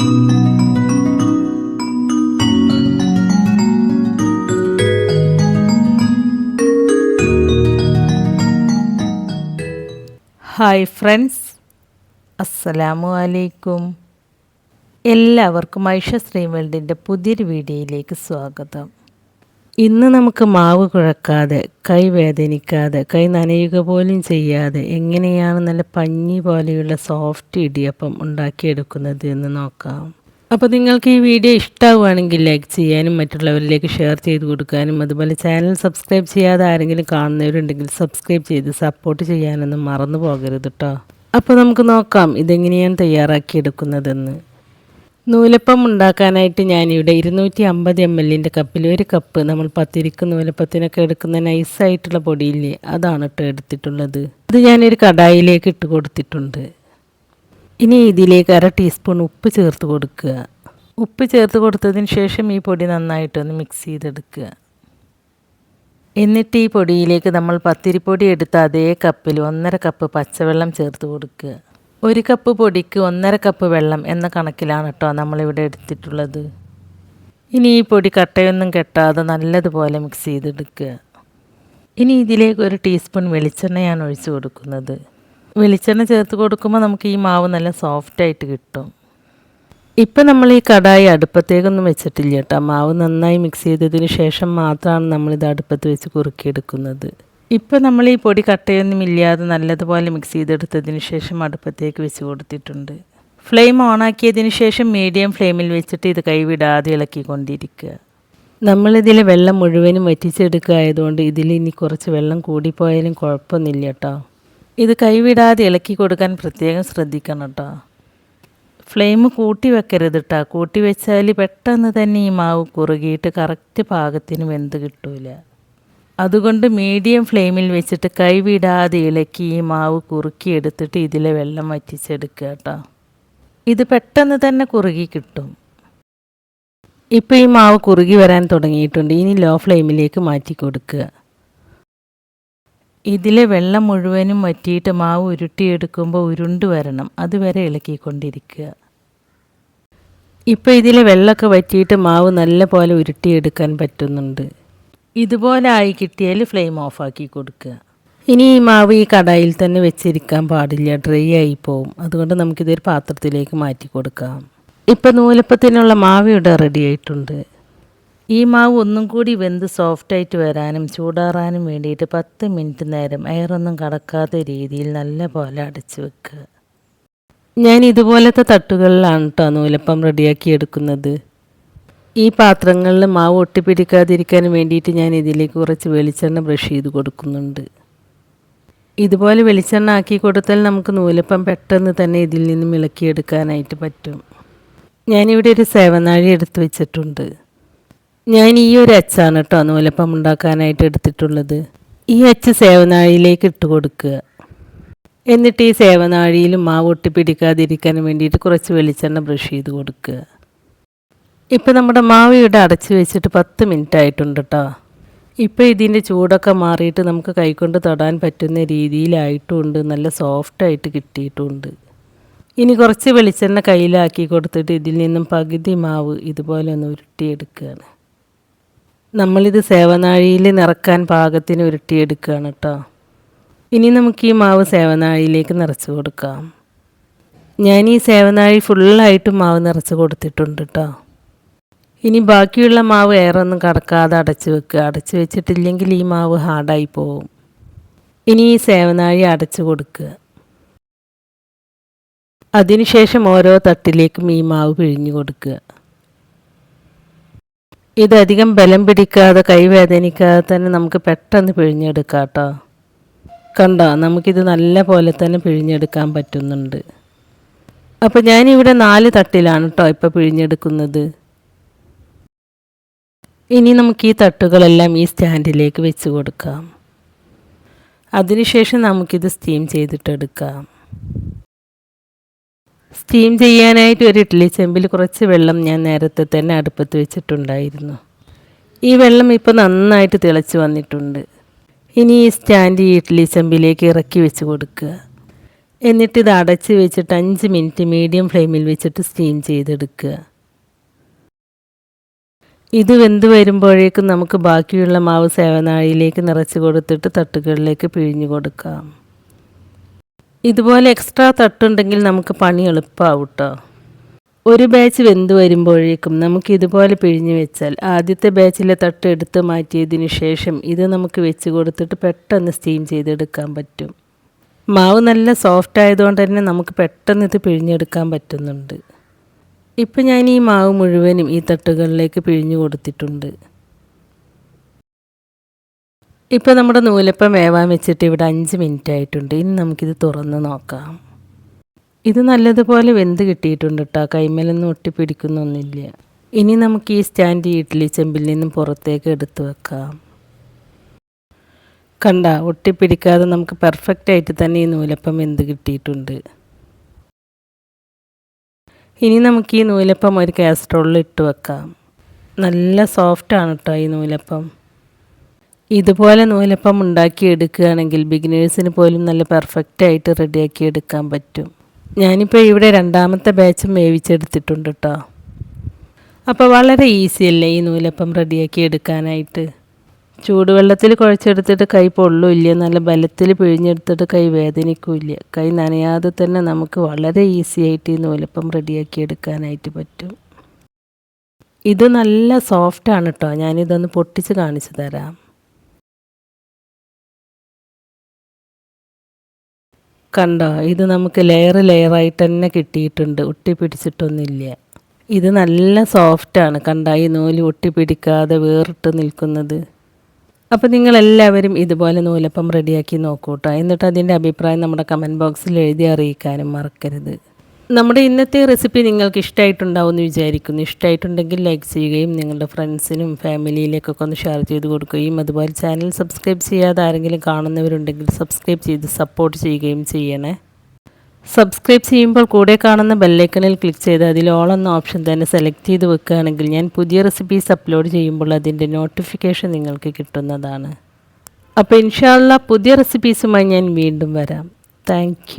Hi friends. അസ്സലാമു അലൈക്കും. എല്ലാവർക്കും ഐഷ ശ്രീമേൽഡിന്റെ പുതിയൊരു വീഡിയോയിലേക്ക് സ്വാഗതം. ഇന്ന് നമുക്ക് മാവ് കുഴക്കാതെ കൈ വേദനിക്കാതെ കൈ നനയുക പോലും ചെയ്യാതെ എങ്ങനെയാണ് നല്ല പഞ്ഞി പോലെയുള്ള സോഫ്റ്റ് ഇടിയപ്പം ഉണ്ടാക്കിയെടുക്കുന്നത് എന്ന് നോക്കാം. അപ്പോൾ നിങ്ങൾക്ക് ഈ വീഡിയോ ഇഷ്ടമാവുകയാണെങ്കിൽ ലൈക്ക് ചെയ്യാനും മറ്റുള്ളവരിലേക്ക് ഷെയർ ചെയ്ത് കൊടുക്കാനും അതുപോലെ ചാനൽ സബ്സ്ക്രൈബ് ചെയ്യാതെ ആരെങ്കിലും കാണുന്നവരുണ്ടെങ്കിൽ സബ്സ്ക്രൈബ് ചെയ്ത് സപ്പോർട്ട് ചെയ്യാനൊന്നും മറന്നു പോകരുത് കേട്ടോ അപ്പോൾ നമുക്ക് നോക്കാം ഇതെങ്ങനെയാണ് തയ്യാറാക്കിയെടുക്കുന്നതെന്ന്. നൂലപ്പം ഉണ്ടാക്കാനായിട്ട് ഞാനിവിടെ ഇരുന്നൂറ്റി അമ്പത് എം എല്ലിന്റെ കപ്പിൽ ഒരു കപ്പ് നമ്മൾ പത്തിരിക്ക് നൂലപ്പത്തിനൊക്കെ എടുക്കുന്ന നൈസായിട്ടുള്ള പൊടിയില്ലേ അതാണ് കേട്ടോ എടുത്തിട്ടുള്ളത്. അത് ഞാനൊരു കടായിലേക്ക് ഇട്ട് കൊടുത്തിട്ടുണ്ട്. ഇനി ഇതിലേക്ക് അര ടീസ്പൂൺ ഉപ്പ് ചേർത്ത് കൊടുക്കുക. ഉപ്പ് ചേർത്ത് കൊടുത്തതിന് ശേഷം ഈ പൊടി നന്നായിട്ടൊന്ന് മിക്സ് ചെയ്തെടുക്കുക. എന്നിട്ട് ഈ പൊടിയിലേക്ക് നമ്മൾ പത്തിരിപ്പൊടി എടുത്ത അതേ കപ്പിൽ ഒന്നര കപ്പ് പച്ചവെള്ളം ചേർത്ത് കൊടുക്കുക. ഒരു കപ്പ് പൊടിക്ക് ഒന്നര കപ്പ് വെള്ളം എന്ന കണക്കിലാണ് കേട്ടോ നമ്മളിവിടെ എടുത്തിട്ടുള്ളത്. ഇനി ഈ പൊടി കട്ടയൊന്നും കെട്ടാതെ നല്ലതുപോലെ മിക്സ് ചെയ്തെടുക്കുക. ഇനി ഇതിലേക്ക് ഒരു ടീസ്പൂൺ വെളിച്ചെണ്ണയാണ് ഒഴിച്ചു കൊടുക്കുന്നത്. വെളിച്ചെണ്ണ ചേർത്ത് കൊടുക്കുമ്പോൾ നമുക്ക് ഈ മാവ് നല്ല സോഫ്റ്റായിട്ട് കിട്ടും. ഇപ്പം നമ്മൾ ഈ കടായി അടുപ്പത്തേക്കൊന്നും വെച്ചിട്ടില്ല കേട്ടോ. മാവ് നന്നായി മിക്സ് ചെയ്തതിന് ശേഷം മാത്രമാണ് നമ്മളിത് അടുപ്പത്ത് വെച്ച് കുറുക്കിയെടുക്കുന്നത്. ഇപ്പം നമ്മൾ ഈ പൊടി കട്ടയൊന്നും ഇല്ലാതെ നല്ലതുപോലെ മിക്സ് ചെയ്തെടുത്തതിന് ശേഷം അടുപ്പത്തേക്ക് വെച്ച് കൊടുത്തിട്ടുണ്ട്. ഫ്ലെയിം ഓണാക്കിയതിന് ശേഷം മീഡിയം ഫ്ലെയിമിൽ വെച്ചിട്ട് ഇത് കൈവിടാതെ ഇളക്കിക്കൊണ്ടിരിക്കുക. നമ്മളിതിൽ വെള്ളം മുഴുവനും വറ്റിച്ചെടുക്കുക ആയതുകൊണ്ട് ഇതിൽ ഇനി കുറച്ച് വെള്ളം കൂടിപ്പോയാലും കുഴപ്പമൊന്നുമില്ല കേട്ടോ. ഇത് കൈവിടാതെ ഇളക്കി കൊടുക്കാൻ പ്രത്യേകം ശ്രദ്ധിക്കണം കേട്ടോ. ഫ്ലെയിം കൂട്ടി വെക്കരുത് കേട്ടോ. കൂട്ടി വെച്ചാൽ പെട്ടെന്ന് തന്നെ ഈ മാവ് കുറുകിയിട്ട് കറക്റ്റ് പാകത്തിന് വെന്ത് കിട്ടൂല. അതുകൊണ്ട് മീഡിയം ഫ്ലെയിമിൽ വെച്ചിട്ട് കൈവിടാതെ ഇളക്കി ഈ മാവ് കുറുക്കിയെടുത്തിട്ട് ഇതിലെ വെള്ളം വറ്റിച്ചെടുക്കുക കേട്ടോ. ഇത് പെട്ടെന്ന് തന്നെ കുറുകി കിട്ടും. ഇപ്പോൾ ഈ മാവ് കുറുകി വരാൻ തുടങ്ങിയിട്ടുണ്ട്. ഇനി ലോ ഫ്ലെയിമിലേക്ക് മാറ്റി കൊടുക്കുക. ഇതിലെ വെള്ളം മുഴുവനും വറ്റിയിട്ട് മാവ് ഉരുട്ടിയെടുക്കുമ്പോൾ ഉരുണ്ട് വരണം. അതുവരെ ഇളക്കിക്കൊണ്ടിരിക്കുക. ഇപ്പോൾ ഇതിലെ വെള്ളമൊക്കെ വറ്റിയിട്ട് മാവ് നല്ല പോലെ ഉരുട്ടിയെടുക്കാൻ പറ്റുന്നുണ്ട്. ഇതുപോലെ ആയി കിട്ടിയാൽ ഫ്ലെയിം ഓഫാക്കി കൊടുക്കുക. ഇനി ഈ മാവ് ഈ കടായിൽ തന്നെ വെച്ചിരിക്കാൻ പാടില്ല. ഡ്രൈ ആയി പോവും. അതുകൊണ്ട് നമുക്കിതൊരു പാത്രത്തിലേക്ക് മാറ്റി കൊടുക്കാം. ഇപ്പം നൂലപ്പത്തിനുള്ള മാവ് ഇവിടെ റെഡി ആയിട്ടുണ്ട്. ഈ മാവ് ഒന്നും കൂടി വെന്ത് സോഫ്റ്റായിട്ട് വരാനും ചൂടാറാനും വേണ്ടിയിട്ട് പത്ത് മിനിറ്റ് നേരം എയറൊന്നും കടക്കാത്ത രീതിയിൽ നല്ല പോലെ അടച്ചു വെക്കുക. ഞാൻ ഇതുപോലത്തെ തട്ടുകളിലാണ് കേട്ടോ നൂലപ്പം റെഡിയാക്കി എടുക്കുന്നത്. ഈ പാത്രങ്ങളിൽ മാവ് ഒട്ടിപ്പിടിക്കാതിരിക്കാൻ വേണ്ടിയിട്ട് ഞാൻ ഇതിലേക്ക് കുറച്ച് വെളിച്ചെണ്ണ ബ്രഷ് ചെയ്ത് കൊടുക്കുന്നുണ്ട്. ഇതുപോലെ വെളിച്ചെണ്ണ ആക്കി കൊടുത്താൽ നമുക്ക് നൂലപ്പം പെട്ടെന്ന് തന്നെ ഇതിൽ നിന്നും ഇളക്കിയെടുക്കാനായിട്ട് പറ്റും. ഞാനിവിടെ ഒരു സേവനാഴി എടുത്ത് വെച്ചിട്ടുണ്ട്. ഞാൻ ഈ ഒരു അച്ചാണ് കേട്ടോ നൂലപ്പം ഉണ്ടാക്കാനായിട്ട് എടുത്തിട്ടുള്ളത്. ഈ അച്ച് സേവനാഴിയിലേക്ക് ഇട്ട് കൊടുക്കുക. എന്നിട്ട് ഈ സേവനാഴിയിൽ മാവ് ഒട്ടിപ്പിടിക്കാതിരിക്കാൻ വേണ്ടിയിട്ട് കുറച്ച് വെളിച്ചെണ്ണ ബ്രഷ് ചെയ്ത് കൊടുക്കുക. ഇപ്പം നമ്മുടെ മാവ് ഇവിടെ അടച്ച് വെച്ചിട്ട് പത്ത് മിനിറ്റ് ആയിട്ടുണ്ട് കേട്ടോ ഇപ്പോൾ ഇതിന്റെ ചൂടൊക്കെ മാറിയിട്ട് നമുക്ക് കൈകൊണ്ട് തൊടാൻ പറ്റുന്ന രീതിയിലായിട്ടുമുണ്ട് നല്ല സോഫ്റ്റായിട്ട് കിട്ടിയിട്ടുണ്ട്. ഇനി കുറച്ച് വെളിച്ചെണ്ണ കയ്യിലാക്കി കൊടുത്തിട്ട് ഇതിൽ നിന്നും പകുതി മാവ് ഇതുപോലെ ഒന്ന് ഉരുട്ടിയെടുക്കുകയാണ് നമ്മളിത് സേവനാഴിയിൽ നിറക്കാൻ പാകത്തിന് ഉരുട്ടിയെടുക്കുകയാണ് കേട്ടോ ഇനി നമുക്ക് ഈ മാവ് സേവനാഴിയിലേക്ക് നിറച്ച് കൊടുക്കാം. ഞാൻ ഈ സേവനാഴി ഫുള്ളായിട്ട് മാവ് നിറച്ച് കൊടുത്തിട്ടുണ്ട് കേട്ടോ ഇനി ബാക്കിയുള്ള മാവ് ഏറൊന്നും കടക്കാതെ അടച്ച് വെക്കുക. അടച്ച് വെച്ചിട്ടില്ലെങ്കിൽ ഈ മാവ് ഹാർഡായി പോവും. ഇനി ഈ സേവനാഴി അടച്ച് കൊടുക്കുക. അതിനുശേഷം ഓരോ തട്ടിലേക്കും ഈ മാവ് പിഴിഞ്ഞു കൊടുക്കുക. ഇതധികം ബലം പിടിക്കാതെ കൈവേദനിക്കാതെ തന്നെ നമുക്ക് പെട്ടെന്ന് പിഴിഞ്ഞെടുക്കാം കേട്ടോ. കണ്ടോ? നമുക്കിത് നല്ല പോലെ തന്നെ പിഴിഞ്ഞെടുക്കാൻ പറ്റുന്നുണ്ട്. അപ്പോൾ ഞാനിവിടെ നാല് തട്ടിലാണ് കേട്ടോ ഇപ്പോൾ പിഴിഞ്ഞെടുക്കുന്നത്. ഇനി നമുക്ക് ഈ തട്ടുകളെല്ലാം ഈ സ്റ്റാൻഡിലേക്ക് വെച്ച് കൊടുക്കാം. അതിനുശേഷം നമുക്കിത് സ്റ്റീം ചെയ്തിട്ടെടുക്കാം സ്റ്റീം ചെയ്യാനായിട്ട് ഒരു ഇഡ്ഡലി ചെമ്പിൽ കുറച്ച് വെള്ളം ഞാൻ നേരത്തെ തന്നെ അടുപ്പത്ത് വെച്ചിട്ടുണ്ടായിരുന്നു. ഈ വെള്ളം ഇപ്പോൾ നന്നായിട്ട് തിളച്ച് വന്നിട്ടുണ്ട്. ഇനി ഈ സ്റ്റാൻഡ് ഈ ഇഡ്ഡലി ചെമ്പിലേക്ക് ഇറക്കി വെച്ച് കൊടുക്കുക. എന്നിട്ട് ഇത് അടച്ച് വെച്ചിട്ട് അഞ്ച് മിനിറ്റ് മീഡിയം ഫ്ലെയിമിൽ വെച്ചിട്ട് സ്റ്റീം ചെയ്തെടുക്കുക. ഇത് വെന്ത് വരുമ്പോഴേക്കും നമുക്ക് ബാക്കിയുള്ള മാവ് സേവനാഴിയിലേക്ക് നിറച്ച് കൊടുത്തിട്ട് തട്ടുകളിലേക്ക് പിഴിഞ്ഞു കൊടുക്കാം. ഇതുപോലെ എക്സ്ട്രാ തട്ടുണ്ടെങ്കിൽ നമുക്ക് പണി എളുപ്പമാവും കേട്ടോ ഒരു ബാച്ച് വെന്ത് വരുമ്പോഴേക്കും നമുക്ക് ഇതുപോലെ പിഴിഞ്ഞു വെച്ചാൽ ആദ്യത്തെ ബാച്ചിലെ തട്ട് എടുത്ത് മാറ്റിയതിന് ശേഷം ഇത് നമുക്ക് വെച്ച് കൊടുത്തിട്ട് പെട്ടെന്ന് സ്റ്റീം ചെയ്തെടുക്കാൻ പറ്റും. മാവ് നല്ല സോഫ്റ്റ് ആയതുകൊണ്ട് തന്നെ നമുക്ക് പെട്ടെന്ന് ഇത് പിഴിഞ്ഞെടുക്കാൻ പറ്റുന്നുണ്ട്. ഇപ്പം ഞാൻ ഈ മാവ് മുഴുവനും ഈ തട്ടുകളിലേക്ക് പിഴിഞ്ഞു കൊടുത്തിട്ടുണ്ട്. ഇപ്പോൾ നമ്മുടെ നൂലപ്പം വേവാൻ വെച്ചിട്ട് ഇവിടെ അഞ്ച് മിനിറ്റ് ആയിട്ടുണ്ട്. ഇനി നമുക്കിത് തുറന്ന് നോക്കാം. ഇത് നല്ലതുപോലെ വെന്ത് കിട്ടിയിട്ടുണ്ട് കേട്ടോ കൈമേലൊന്നും ഒട്ടിപ്പിടിക്കുന്നൊന്നുമില്ല ഇനി നമുക്ക് ഈ സ്റ്റാൻഡ് ഇഡ്ഡലി ചെമ്പിൽ നിന്നും പുറത്തേക്ക് എടുത്തു വെക്കാം. കണ്ട ഒട്ടിപ്പിടിക്കാതെ നമുക്ക് പെർഫെക്റ്റ് ആയിട്ട് തന്നെ ഈ നൂലപ്പം വെന്ത് കിട്ടിയിട്ടുണ്ട്. ഇനി നമുക്ക് ഈ നൂലപ്പം ഒരു കാസ്ട്രോളിൽ ഇട്ട് വെക്കാം. നല്ല സോഫ്റ്റ് ആണ് കേട്ടോ ഈ നൂലപ്പം. ഇതുപോലെ നൂലപ്പം ഉണ്ടാക്കി എടുക്കുകയാണെങ്കിൽ ബിഗിനേഴ്സിന് പോലും നല്ല പെർഫെക്റ്റ് ആയിട്ട് റെഡിയാക്കി എടുക്കാൻ പറ്റും. ഞാനിപ്പോൾ ഇവിടെ രണ്ടാമത്തെ ബാച്ച് വേവിച്ചെടുത്തിട്ടുണ്ട് കേട്ടോ അപ്പോൾ വളരെ ഈസി അല്ലേ ഈ നൂലപ്പം റെഡിയാക്കി എടുക്കാനായിട്ട്? ചൂടുവെള്ളത്തിൽ കുഴച്ചെടുത്തിട്ട് കൈ പൊള്ളില്ല നല്ല ബലത്തിൽ പിഴിഞ്ഞെടുത്തിട്ട് കൈ വേദനിക്കില്ല. കൈ നനയാതെ തന്നെ നമുക്ക് വളരെ ഈസി ആയിട്ട് ഈ നൂലപ്പം റെഡിയാക്കി എടുക്കാനായിട്ട് പറ്റും. ഇത് നല്ല സോഫ്റ്റ് സോഫ്റ്റാണ് കേട്ടോ ഞാനിതൊന്ന് പൊട്ടിച്ച് കാണിച്ചു തരാം. കണ്ടോ? ഇത് നമുക്ക് ലെയർ ലെയറായിട്ട് തന്നെ കിട്ടിയിട്ടുണ്ട്. ഒട്ടി പിടിച്ചിട്ടൊന്നുമില്ല ഇത് നല്ല സോഫ്റ്റാണ് കണ്ട? ഈ നൂൽ ഒട്ടി പിടിക്കാതെ വേറിട്ട് നിൽക്കുന്നത്. അപ്പോൾ നിങ്ങളെല്ലാവരും ഇതുപോലെ നൂലപ്പം റെഡിയാക്കി നോക്കൂട്ടോ. എന്നിട്ട് അതിന്റെ അഭിപ്രായം നമ്മുടെ കമന്റ് ബോക്സിൽ എഴുതി അറിയിക്കാനും മറക്കരുത്. നമ്മുടെ ഇന്നത്തെ റെസിപ്പി നിങ്ങൾക്ക് ഇഷ്ടമായിട്ടുണ്ടാവും എന്ന് വിചാരിക്കുന്നു. ഇഷ്ടമായിട്ടുണ്ടെങ്കിൽ ലൈക്ക് ചെയ്യുകയും നിങ്ങളുടെ ഫ്രണ്ട്സിനും ഫാമിലിയിലേക്കൊക്കെ ഒന്ന് ഷെയർ ചെയ്ത് കൊടുക്കുകയും അതുപോലെ ചാനൽ സബ്സ്ക്രൈബ് ചെയ്യാതെ ആരെങ്കിലും കാണുന്നവരുണ്ടെങ്കിൽ സബ്സ്ക്രൈബ് ചെയ്ത് സപ്പോർട്ട് ചെയ്യുകയും ചെയ്യണേ. സബ്സ്ക്രൈബ് ചെയ്യുമ്പോൾ കൂടെ കാണുന്ന ബെല്ലൈക്കണിൽ ക്ലിക്ക് ചെയ്ത് അതിൽ ഓൾ എന്ന ഓപ്ഷൻ തന്നെ സെലക്ട് ചെയ്ത് വെക്കുകയാണെങ്കിൽ ഞാൻ പുതിയ റെസിപ്പീസ് അപ്ലോഡ് ചെയ്യുമ്പോൾ അതിന്റെ നോട്ടിഫിക്കേഷൻ നിങ്ങൾക്ക് കിട്ടുന്നതാണ്. അപ്പോൾ ഇൻഷാല്ല പുതിയ റെസിപ്പീസുമായി ഞാൻ വീണ്ടും വരാം. താങ്ക്